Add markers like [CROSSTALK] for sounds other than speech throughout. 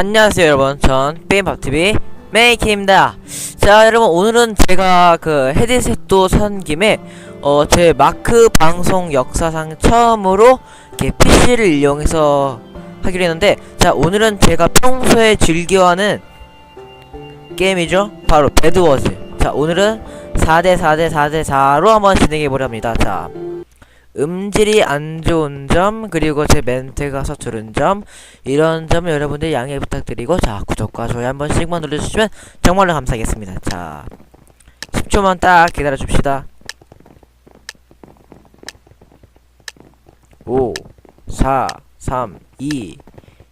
안녕하세요 여러분. 전 게임밥TV 메이키입니다. 자 여러분 오늘은 제가 그 헤드셋도 산 김에 어 제 마크 방송 역사상 처음으로 이렇게 PC를 이용해서 하기로 했는데 자 오늘은 제가 평소에 즐겨하는 게임이죠? 바로 배드워즈. 자 오늘은 4대 4대 4대 4로 한번 진행해보려 합니다. 자 음질이 안 좋은 점 그리고 제 멘트가 서투른 점 이런 점 여러분들 양해 부탁드리고 자 구독과 좋아요 한 번씩만 눌러주시면 정말로 감사하겠습니다. 자 10초만 딱 기다려 줍시다. 5 4 3 2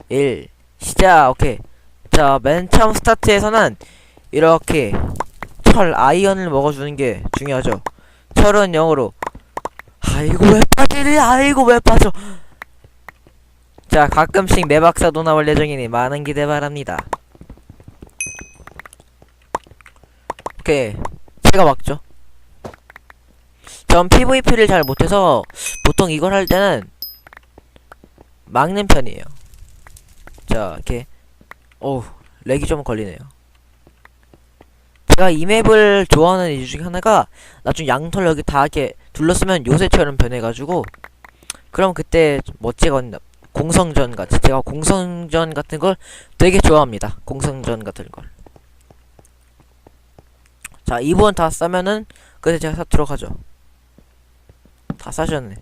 1 시작! 오케이. 자 맨 처음 스타트에서는 이렇게 철 아이언을 먹어주는 게 중요하죠. 철은 영어로 아이고 왜 빠지니? 아이고 왜 빠져? 자 가끔씩 내 박사도 나올 예정이니 많은 기대 바랍니다. 오케이. 제가 막죠. 전 PVP를 잘 못해서 보통 이걸 할 때는 막는 편이에요. 자 이렇게. 어우 렉이 좀 걸리네요. 제가 이 맵을 좋아하는 이유 중에 하나가 나중에 양털 여기 다 이렇게 둘러쓰면 요새처럼 변해가지고 그럼 그때 좀 멋지거든요 공성전 같이 제가 공성전 같은 걸 되게 좋아합니다. 공성전 같은 걸 자 2번 다 싸면은 그때 제가 사 들어가죠. 다 싸셨네.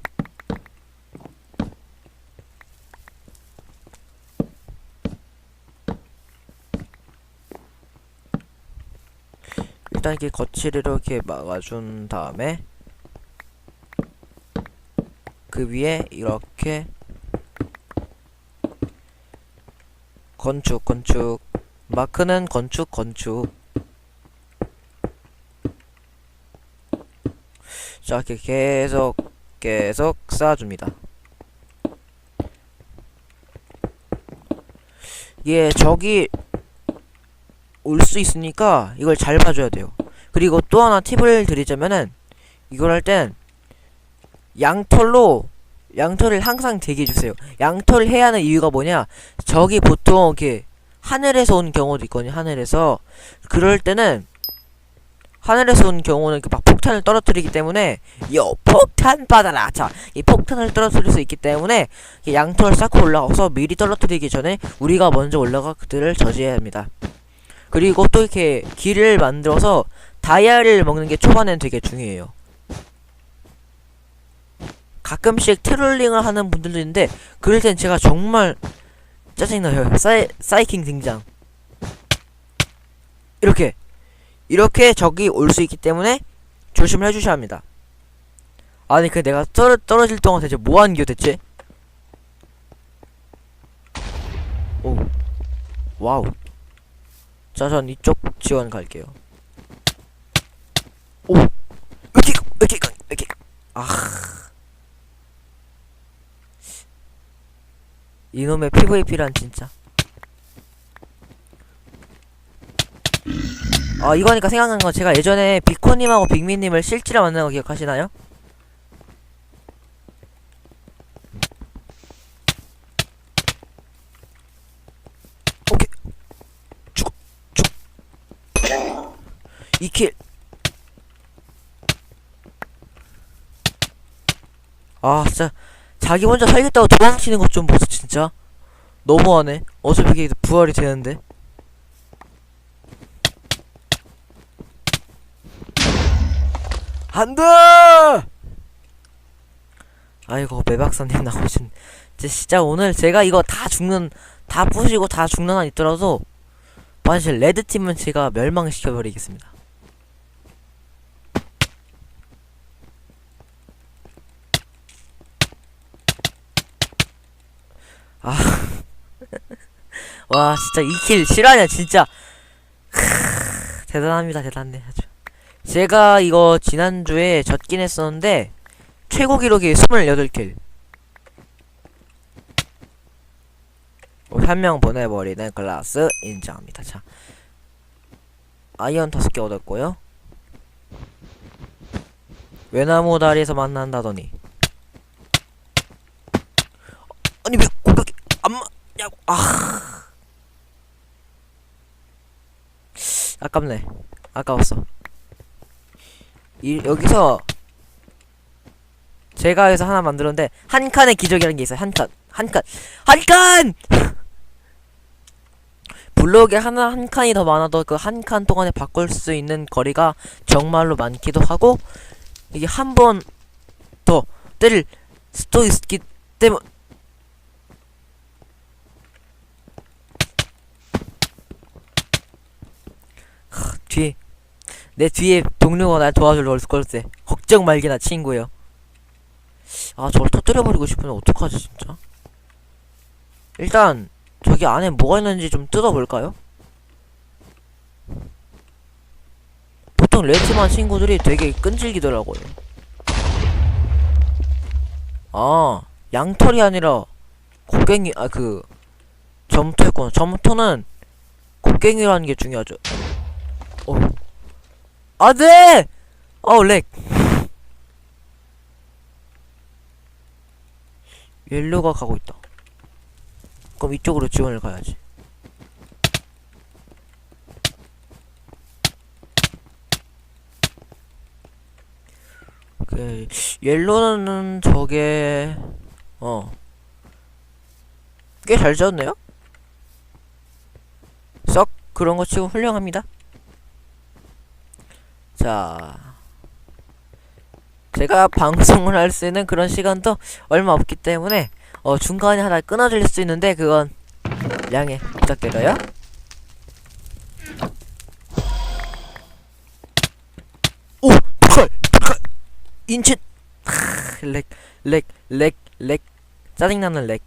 일단 이렇게 거치를 이렇게 막아준 다음에 그 위에 이렇게 건축 건축 마크는 건축 건축. 자 이렇게 계속 계속 쌓아줍니다. 이게 적이 올수 있으니까 이걸 잘 봐줘야 돼요. 그리고 또 하나 팁을 드리자면은 이걸 할 땐 양털로 양털을 항상 대기해 주세요. 양털을 해야 하는 이유가 뭐냐? 적이 보통 이렇게 하늘에서 온 경우도 있거든요 하늘에서. 그럴 때는 하늘에서 온 경우는 이렇게 막 폭탄을 떨어뜨리기 때문에 요 폭탄 받아라! 자 이 폭탄을 떨어뜨릴 수 있기 때문에 이 양털 쌓고 올라가서 미리 떨어뜨리기 전에 우리가 먼저 올라가 그들을 저지해야 합니다. 그리고 또 이렇게 길을 만들어서 다이아를 먹는 게 초반엔 되게 중요해요 가끔씩 트롤링을 하는 분들도 있는데 그럴 땐 제가 정말 짜증나요. 사이, 사이킹 등장. 이렇게. 이렇게 적이 올 수 있기 때문에 조심을 해주셔야 합니다. 아니 그 내가 떨어, 떨어질 동안 대체 뭐하는 겨 대체? 오. 와우. 자 전 이쪽 지원 갈게요. 오. 이렇게 이렇게 이렇게. 아 이놈의 PVP란 진짜. 아 이거니까 생각난 건 제가 예전에 비코님하고 빅미님을 실제로 만난 거 기억하시나요? 오케이. 죽어 죽어 2킬. 아 진짜 자기 혼자 살겠다고 도망치는 것 좀 보소 진짜. 너무하네. 어차피 이게 부활이 되는데. 안돼 아이고 매박사님 나오신 제 진짜 오늘 제가 이거 다 죽는 다 부시고 다 죽는 한 있더라도 사실 레드팀은 제가 멸망시켜버리겠습니다 아. 와, 진짜 2킬 실화냐, 진짜. 대단합니다, 대단해, 아주. 제가 이거 지난주에 졌긴 했었는데, 최고 기록이 28킬. 한 명 보내버리는 클라스 인정합니다. 자. 아이언 5개 얻었고요. 외나무 다리에서 만난다더니. 아. 아깝네. 아까웠어. 이 여기서 제가 여기서 하나 만들었는데 한 칸의 기적이라는 게 있어요. 한칸 한칸 한칸! [LAUGHS] 블록에 하나 한 칸이 더 많아도 그 한 칸 동안에 바꿀 수 있는 거리가 정말로 많기도 하고 이게 한 번 더 때릴 수도 있기 때문 하, 뒤에 내 뒤에 동료가 날올 걸세. 걱정 말게나 친구요 아 저걸 터뜨려버리고 싶으면 어떡하지 진짜? 일단 저기 안에 뭐가 있는지 좀 뜯어볼까요? 보통 레트만 친구들이 되게 끈질기더라고요. 아 양털이 아니라 곡괭이 아 그 점토였구나. 점토는 곡괭이라는 게 중요하죠. 어 안돼 어 렉 옐로가 가고 있다. 그럼 이쪽으로 지원을 가야지. 오케이. 옐로는 저게 어. 꽤 잘 지었네요? 썩 그런 거 치고 훌륭합니다 자 제가 [LAUGHS] 방송을 할 수 있는 그런 시간도 얼마 없기 때문에 어 중간에 하나 끊어질 수 있는데 그건 양해 부탁드려요 오! 칼! 칼! 인챈 렉, 렉, 렉, 렉 짜증나는 렉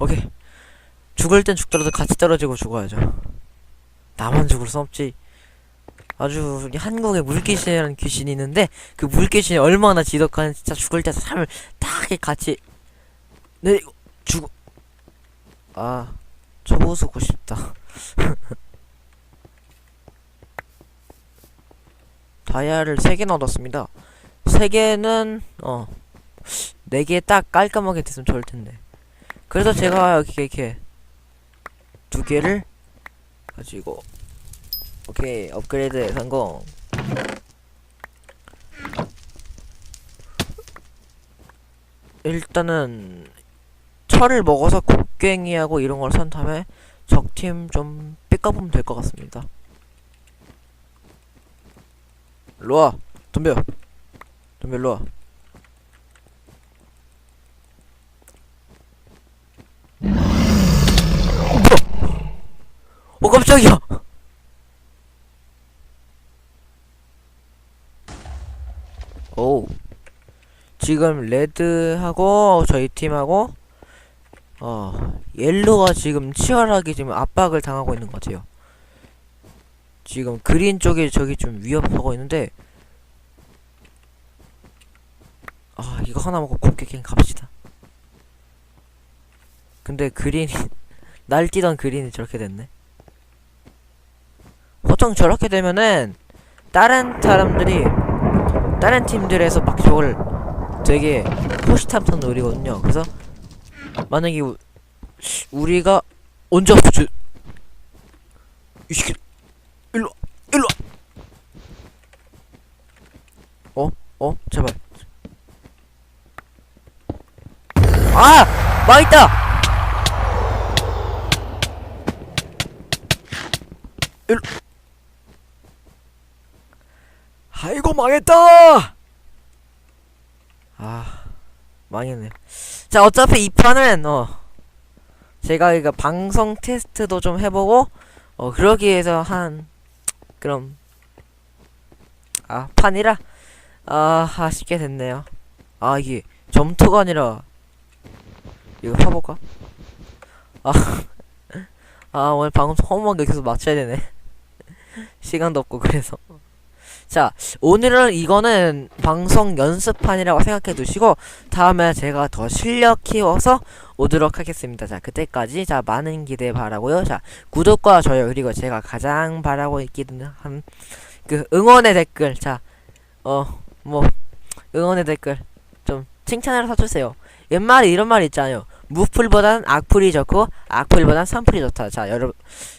오케이 죽을 땐 죽더라도 같이 떨어지고 죽어야죠 나만 죽을 수 없지 아주 우리 한국에 물귀신이라는 귀신이 있는데 그 물귀신이 얼마나 지독한 진짜 죽을 때 삶을 딱 이렇게 같이 네죽 아, 쳐부수고 싶다. [LAUGHS] 다이아를 3개나 얻었습니다. 3개는, 어, 4개 딱 깔끔하게 됐으면 좋을 텐데. 그래서 제가 여기 이렇게 두 개를 가지고, 오케이, 업그레이드 성공. 일단은 철을 먹어서 곡괭이하고 이런 걸 산 다음에 적팀 좀 삐까보면 될 것 같습니다. 일로와 덤벼 덤벼 일로와 어, 뭐야 어 깜짝이야 오 지금 레드하고 저희 팀하고 어 옐로가 지금 치열하게 지금 압박을 당하고 있는 것 같아요. 지금 그린 쪽에 저기 좀 위협하고 있는데 아 이거 하나 먹고 곱게 그냥 갑시다. 근데 그린이 [LAUGHS] 날뛰던 그린이 저렇게 됐네. 보통 저렇게 되면은 다른 사람들이 다른 팀들에서 막 저걸 되게 호시탐탐 노리거든요. 그래서 만약에 우, 우리가 언제? 저... 이 새끼 일로 일로 어? 어? 제발 아! 망했다! 일로 아이고 망했다! 아 망했네. 자 어차피 이 판은 어 제가 이거 방송 테스트도 좀 해보고 어 그러기 위해서 한 그럼 아 판이라? 아 아쉽게 됐네요. 아 이게 점토가 아니라 이거 해볼까? 아, [LAUGHS] 아 오늘 방송 허무하게 계속 맞춰야 되네. [LAUGHS] 시간도 없고 그래서 자 오늘은 이거는 방송 연습판이라고 생각해 두시고 다음에 제가 더 실력 키워서 오도록 하겠습니다 자 그때까지 자 많은 기대 바라고요 자 구독과 좋아요 그리고 제가 가장 바라고 있기는 한 그 응원의 댓글 자 어 뭐 응원의 댓글 좀 칭찬하러 사주세요. 옛말에 이런 말 있잖아요. 무풀보단 악풀이 좋고 악풀보단 선풀이 좋다. 자 여러분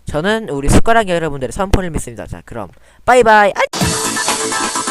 저는 우리 숟가락 여러분들의 선풀을 믿습니다. 자 그럼 빠이빠이. 아! Thank you.